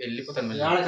వెళ్ళిపోతాను మళ్ళీ. ఆడ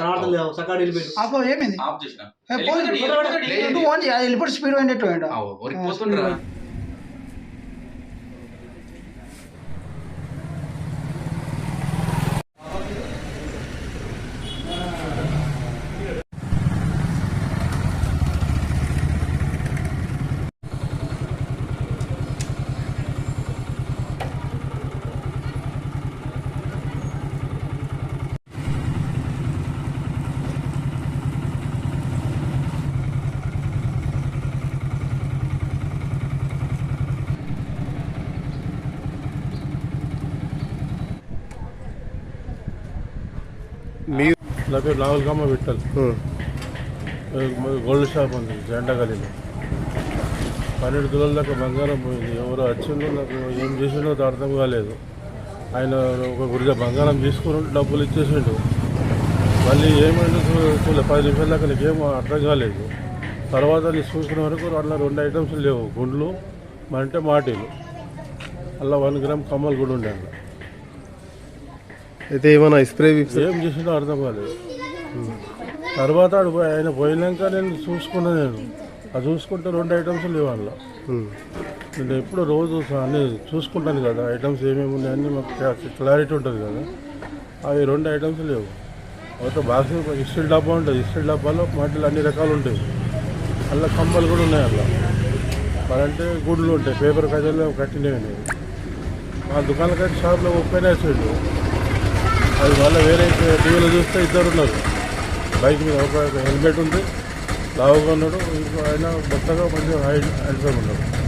పోతుండ్రా నా పేరు గోల్డ్ షాప్ ఉంది జెండా గలీలో పన్నెండు తులాల దాకా బంగారం పోయింది. ఎవరు వచ్చిందో నాకు ఏం చేసిండో అది అర్థం కాలేదు. ఆయన ఒక గురిజ బంగారం తీసుకుని డబ్బులు ఇచ్చేసిండు. మళ్ళీ ఏమైందో చూ- చూడలే పది నిమిషాల దాకా నీకు ఏం అర్థం కాలేదు. తర్వాత నేను చూసుకునే వరకు అట్లా రెండు ఐటమ్స్ లేవు. గుండ్లు అంటే మాటీలు. అలా వన్ గ్రామ్ కమ్మలు కూడా ఉండే. అయితే ఏమైనా స్ప్రే ఏం చేసిండో అర్థం కాలేదు. తర్వాత ఆడు పోయి- ఆయన పోయినాక నేను చూసుకున్నా నేను. అది చూసుకుంటే రెండు ఐటమ్స్ లేవు అందులో. నేను ఎప్పుడు రోజు స- అన్ని చూసుకుంటాను కదా. ఐటమ్స్ ఏమేమి ఉన్నాయని మాకు క్లా- క్లారిటీ ఉంటుంది కదా. అవి రెండు ఐటమ్స్ లేవు. ఒక బాక్స్ ఇస్టిల్ డబ్బా ఉంటుంది. ఇస్టిల్ డబ్బాలో మాటలు అన్ని రకాలు ఉంటాయి. అలా కమ్మలు కూడా ఉన్నాయి అలా మరి అంటే గుడ్లు ఉంటాయి. పేపర్ కజల్లో కట్టినవి. ఉన్నాయి మా దుకాణం కట్టి షాప్లో ముప్పై వేసాడు అది మళ్ళీ వేరే టీవీలో చూస్తే ఇద్దరు ఉన్నారు. బైక్ మీద ఒక హెల్మెట్ ఉంది. లావుగా ఉన్నాడు. ఇంకో ఆయన బొత్తగా మంచిగా హైట్ హ్యాండ్సమ్ ఉన్నాడు.